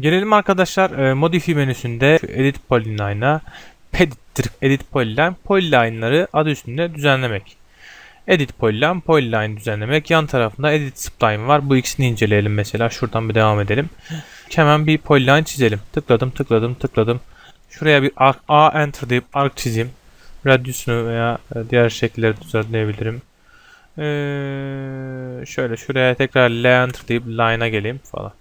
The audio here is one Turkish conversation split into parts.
Gelelim arkadaşlar e, Modify menüsünde Edit Polyline'a Pedit Edit Polyline Polyline'ları adı üstünde düzenlemek. Edit Polyline Polyline düzenlemek. Yan tarafında Edit Spline var. Bu ikisini inceleyelim mesela. Şuradan bir devam edelim. Hemen bir polyline çizelim. Tıkladım tıkladım tıkladım. Şuraya bir arc, A enter deyip arc çizeyim. Radius'unu veya e, diğer şekilleri düzenleyebilirim. Ee, şöyle şuraya tekrar L enter deyip line'a geleyim falan.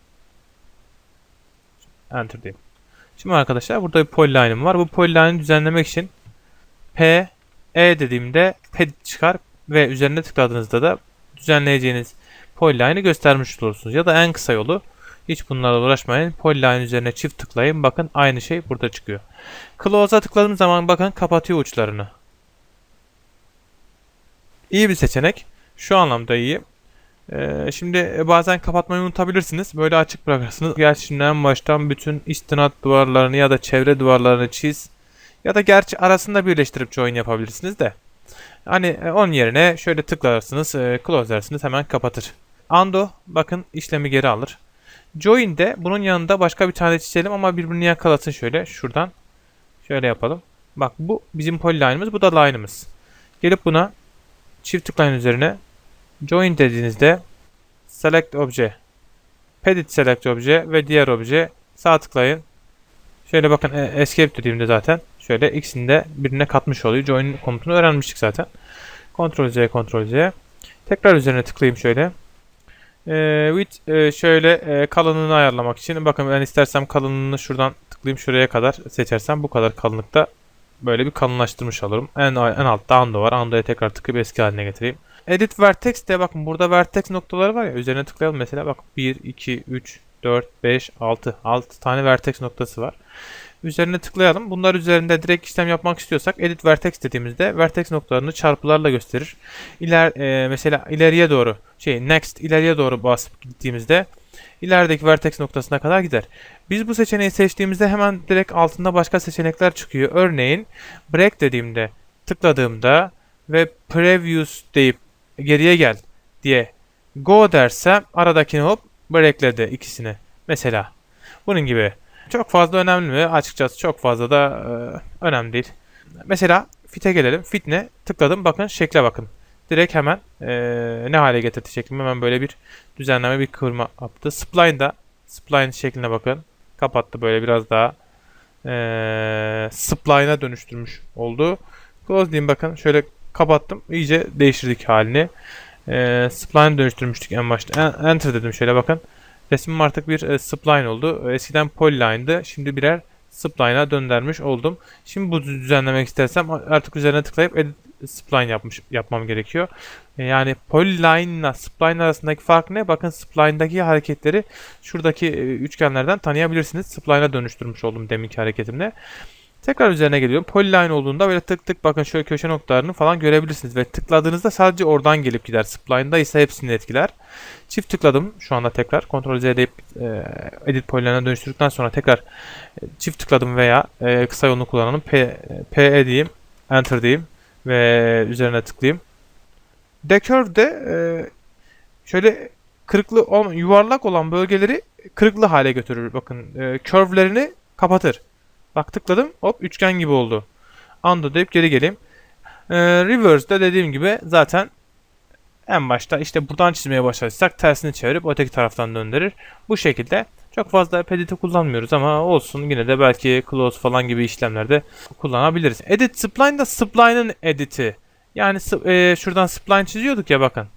Enter diyeyim. Şimdi arkadaşlar burada bir polyline'ım var. Bu polyline'ı düzenlemek için P, E dediğimde pedit çıkar ve üzerine tıkladığınızda da düzenleyeceğiniz polyline'ı göstermiş olursunuz. Ya da en kısa yolu hiç bunlarla uğraşmayın. Polyline üzerine çift tıklayın. Bakın aynı şey burada çıkıyor. Close'a tıkladığım zaman bakın kapatıyor uçlarını. İyi bir seçenek. Şu anlamda iyi. Ee, şimdi bazen kapatmayı unutabilirsiniz. Böyle açık bırakırsınız. Gerçi şimdi en baştan bütün istinat duvarlarını ya da çevre duvarlarını çiz. Ya da gerçi arasında birleştirip join yapabilirsiniz de. Hani e, onun yerine şöyle tıklarsınız, e, close dersiniz hemen kapatır. Undo bakın işlemi geri alır. Join de bunun yanında başka bir tane çizelim ama birbirini yakalasın şöyle şuradan. Şöyle yapalım. Bak bu bizim polyline'ımız bu da line'ımız. Gelip buna çift tıklayın üzerine join dediğinizde select obje pedit select obje ve diğer obje sağ tıklayın. Şöyle bakın e, escape dediğimde zaten şöyle ikisini de birbirine katmış oluyor. Join komutunu öğrenmiştik zaten. Ctrl Z Ctrl Z. Tekrar üzerine tıklayayım şöyle. Ee, with e, şöyle e, kalınlığını ayarlamak için bakın ben istersem kalınlığını şuradan tıklayayım şuraya kadar seçersem bu kadar kalınlıkta böyle bir kalınlaştırmış olurum. En, en altta undo var. Undo'ya tekrar tıklayıp eski haline getireyim. Edit Vertex de bakın burada Vertex noktaları var ya üzerine tıklayalım mesela bak 1, 2, 3, 4, 5, 6. 6 tane Vertex noktası var. Üzerine tıklayalım. Bunlar üzerinde direkt işlem yapmak istiyorsak Edit Vertex dediğimizde Vertex noktalarını çarpılarla gösterir. İler e, mesela ileriye doğru şey Next ileriye doğru basıp gittiğimizde ilerideki Vertex noktasına kadar gider. Biz bu seçeneği seçtiğimizde hemen direkt altında başka seçenekler çıkıyor. Örneğin Break dediğimde tıkladığımda ve Previous deyip geriye gel diye Go dersem aradakini hop breakledi ikisini. Mesela bunun gibi. Çok fazla önemli mi? Açıkçası çok fazla da e, önemli değil. Mesela fit'e gelelim. Fit ne? Tıkladım. Bakın şekle bakın. Direkt hemen e, ne hale getirdi şeklimi. Hemen böyle bir düzenleme bir kıvırma yaptı. Spline'da spline şekline bakın. Kapattı böyle biraz daha e, spline'a dönüştürmüş oldu. Close diyeyim bakın. Şöyle kapattım. İyice değiştirdik halini. E, spline dönüştürmüştük en başta. Enter dedim şöyle bakın. Resmim artık bir e, spline oldu. Eskiden polyline'dı. Şimdi birer spline'a döndürmüş oldum. Şimdi bu düzenlemek istersem artık üzerine tıklayıp edit spline yapmış yapmam gerekiyor. E, yani polyline ile spline arasındaki fark ne? Bakın spline'daki hareketleri şuradaki e, üçgenlerden tanıyabilirsiniz. Spline'a dönüştürmüş oldum deminki hareketimle. Tekrar üzerine geliyorum. Polyline olduğunda böyle tık tık bakın şöyle köşe noktalarını falan görebilirsiniz. Ve tıkladığınızda sadece oradan gelip gider. Spline'da ise hepsini etkiler. Çift tıkladım şu anda tekrar. Ctrl Z deyip e, Edit Polyline'a dönüştürdükten sonra tekrar e, çift tıkladım veya e, kısa yolunu kullanalım. P, PE diyeyim. Enter diyeyim. Ve üzerine tıklayayım. Decurve de e, şöyle kırıklı olan, yuvarlak olan bölgeleri kırıklı hale götürür. Bakın e, curve'lerini kapatır. Bak tıkladım hop üçgen gibi oldu. Undo deyip geri geleyim. Ee, reverse'de dediğim gibi zaten en başta işte buradan çizmeye başlarsak tersini çevirip öteki taraftan döndürür. Bu şekilde çok fazla pedit'i kullanmıyoruz ama olsun yine de belki close falan gibi işlemlerde kullanabiliriz. Edit spline da spline'ın edit'i. Yani e, şuradan spline çiziyorduk ya bakın.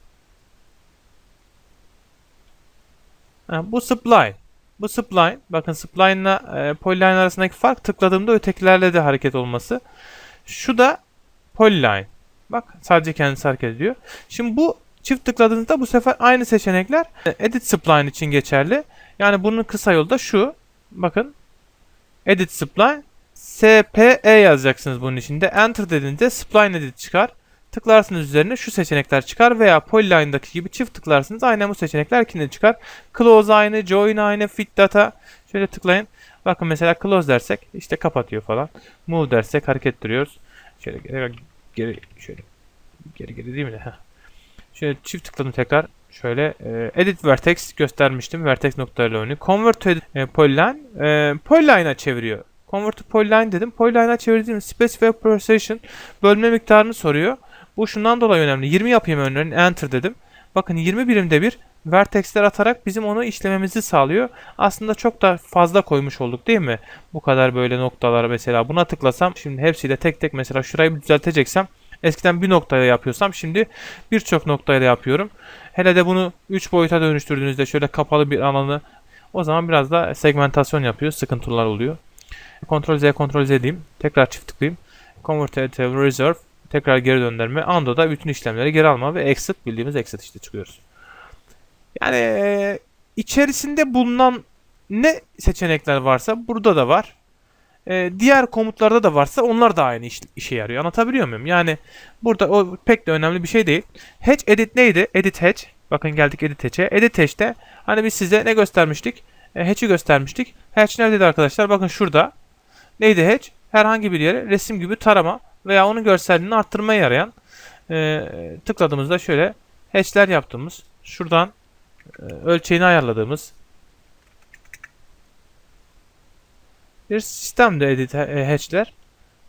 Ha, bu spline. Bu spline, bakın spline ile e, polyline arasındaki fark tıkladığımda ötekilerle de hareket olması. Şu da polyline. Bak sadece kendisi hareket ediyor. Şimdi bu çift tıkladığınızda bu sefer aynı seçenekler e, edit spline için geçerli. Yani bunun kısa yolu da şu. Bakın edit spline SPE yazacaksınız bunun içinde. Enter dediğinizde spline edit çıkar. Tıklarsınız üzerine şu seçenekler çıkar veya Polyline'daki gibi çift tıklarsınız aynen bu seçenekler kendine çıkar. Close aynı, Join aynı, Fit Data. Şöyle tıklayın. Bakın mesela Close dersek işte kapatıyor falan. Move dersek hareket ettiriyoruz. Şöyle geri, geri şöyle geri geri değil mi de? Şöyle çift tıkladım tekrar. Şöyle e, edit vertex göstermiştim. Vertex noktalarıyla oynuyor. Convert to edit, e, polyline. E, polyline'a çeviriyor. Convert to polyline dedim. Polyline'a çevirdiğim specify precision bölme miktarını soruyor. Bu şundan dolayı önemli. 20 yapayım örneğin. Enter dedim. Bakın 20 birimde bir vertexler atarak bizim onu işlememizi sağlıyor. Aslında çok da fazla koymuş olduk değil mi? Bu kadar böyle noktalar mesela buna tıklasam şimdi hepsiyle tek tek mesela şurayı bir düzelteceksem eskiden bir noktayla yapıyorsam şimdi birçok noktayla yapıyorum. Hele de bunu 3 boyuta dönüştürdüğünüzde şöyle kapalı bir alanı o zaman biraz da segmentasyon yapıyor. Sıkıntılar oluyor. Ctrl Z Ctrl Z diyeyim. Tekrar çift tıklayayım. Convert to Reserve. Tekrar geri döndürme. Undo'da bütün işlemleri geri alma ve exit bildiğimiz exit işte çıkıyoruz. Yani içerisinde bulunan ne seçenekler varsa burada da var. Diğer komutlarda da varsa onlar da aynı iş, işe yarıyor. Anlatabiliyor muyum? Yani burada o pek de önemli bir şey değil. Hatch edit neydi? Edit hatch. Bakın geldik edit hatch'e. Edit hatch'te hani biz size ne göstermiştik? Hatch'i göstermiştik. Hatch neredeydi arkadaşlar? Bakın şurada. Neydi hatch? Herhangi bir yere resim gibi tarama veya onun görselliğini arttırmaya yarayan e, tıkladığımızda şöyle hatch'ler yaptığımız şuradan e, ölçeğini ayarladığımız bir sistemde edit e, hatch'ler.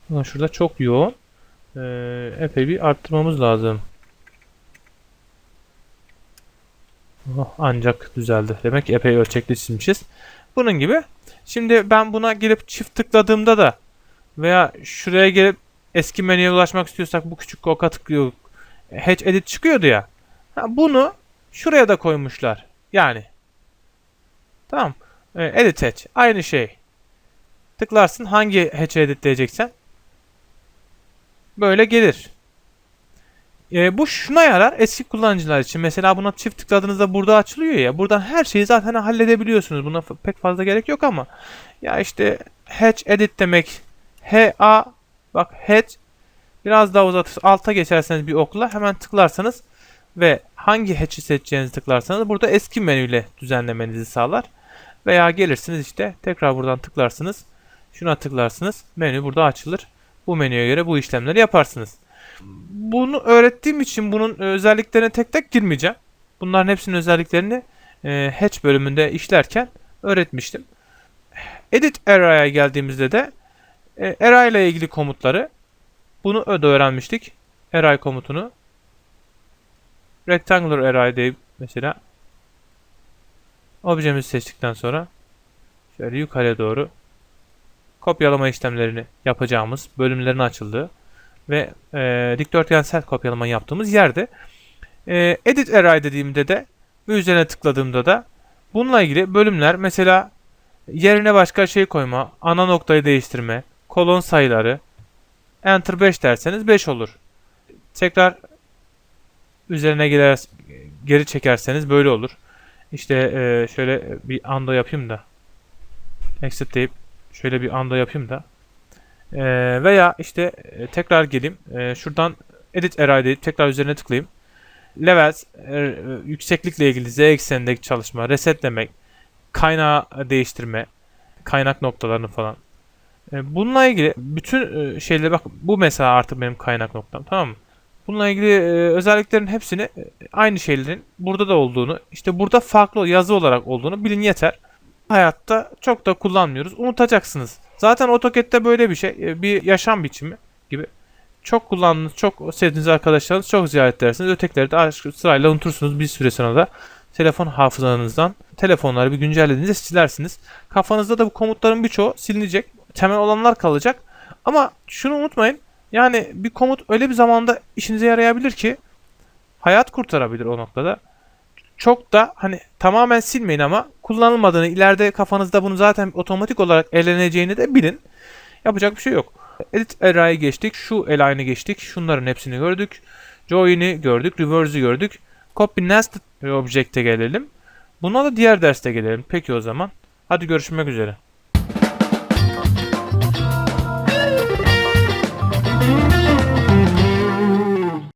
Bakın şurada çok yoğun. E, epey bir arttırmamız lazım. Oh, ancak düzeldi. Demek ki epey ölçekli çizmişiz. Bunun gibi. Şimdi ben buna gelip çift tıkladığımda da veya şuraya gelip eski menüye ulaşmak istiyorsak bu küçük oka tıklıyor. Hatch edit çıkıyordu ya. Ha, bunu şuraya da koymuşlar. Yani. Tamam. E, edit hatch. Aynı şey. Tıklarsın hangi hatch'e editleyeceksen. Böyle gelir. E, bu şuna yarar eski kullanıcılar için. Mesela buna çift tıkladığınızda burada açılıyor ya. Buradan her şeyi zaten halledebiliyorsunuz. Buna pek fazla gerek yok ama. Ya işte hatch edit demek. H-A bak hatch biraz daha uzatır. Alta geçerseniz bir okla hemen tıklarsanız ve hangi hatch'i seçeceğinizi tıklarsanız burada eski menüyle düzenlemenizi sağlar. Veya gelirsiniz işte tekrar buradan tıklarsınız. Şuna tıklarsınız. Menü burada açılır. Bu menüye göre bu işlemleri yaparsınız. Bunu öğrettiğim için bunun özelliklerine tek tek girmeyeceğim. Bunların hepsinin özelliklerini e, Hatch bölümünde işlerken öğretmiştim. Edit Array'a geldiğimizde de e, Array ile ilgili komutları bunu da öğrenmiştik. Array komutunu Rectangular Array deyip mesela objemizi seçtikten sonra şöyle yukarıya doğru kopyalama işlemlerini yapacağımız bölümlerin açıldığı ve e, dikdörtgensel kopyalama yaptığımız yerde e, Edit Array dediğimde de ve üzerine tıkladığımda da bununla ilgili bölümler mesela yerine başka şey koyma, ana noktayı değiştirme, kolon sayıları, Enter 5 derseniz 5 olur. Tekrar üzerine gelir, geri çekerseniz böyle olur. İşte e, şöyle bir anda yapayım da. Exit deyip şöyle bir anda yapayım da. E, veya işte e, tekrar geleyim. E, şuradan edit array deyip tekrar üzerine tıklayayım. Levels e, yükseklikle ilgili z eksenindeki çalışma resetlemek kaynağı değiştirme kaynak noktalarını falan bununla ilgili bütün e, şeyleri bak bu mesela artık benim kaynak noktam tamam mı Bununla ilgili e, özelliklerin hepsini e, aynı şeylerin burada da olduğunu, işte burada farklı yazı olarak olduğunu bilin yeter. Hayatta çok da kullanmıyoruz. Unutacaksınız. Zaten AutoCAD'de böyle bir şey. e, Bir yaşam biçimi gibi. Çok kullandığınız, çok sevdiğiniz arkadaşlarınız çok ziyaret edersiniz. Ötekileri de aşk- sırayla unutursunuz. Bir süre sonra da telefon hafızanızdan telefonları bir güncellediğinizde silersiniz. Kafanızda da bu komutların birçoğu silinecek. Temel olanlar kalacak. Ama şunu unutmayın. Yani bir komut öyle bir zamanda işinize yarayabilir ki hayat kurtarabilir o noktada. Çok da hani tamamen silmeyin ama kullanılmadığını ileride kafanızda bunu zaten otomatik olarak eleneceğini de bilin. Yapacak bir şey yok. Edit Array'ı geçtik. Şu align'ı geçtik. Şunların hepsini gördük. Join'i gördük. Reverse'ü gördük. Copy Nested Object'e gelelim. Buna da diğer derste gelelim. Peki o zaman. Hadi görüşmek üzere.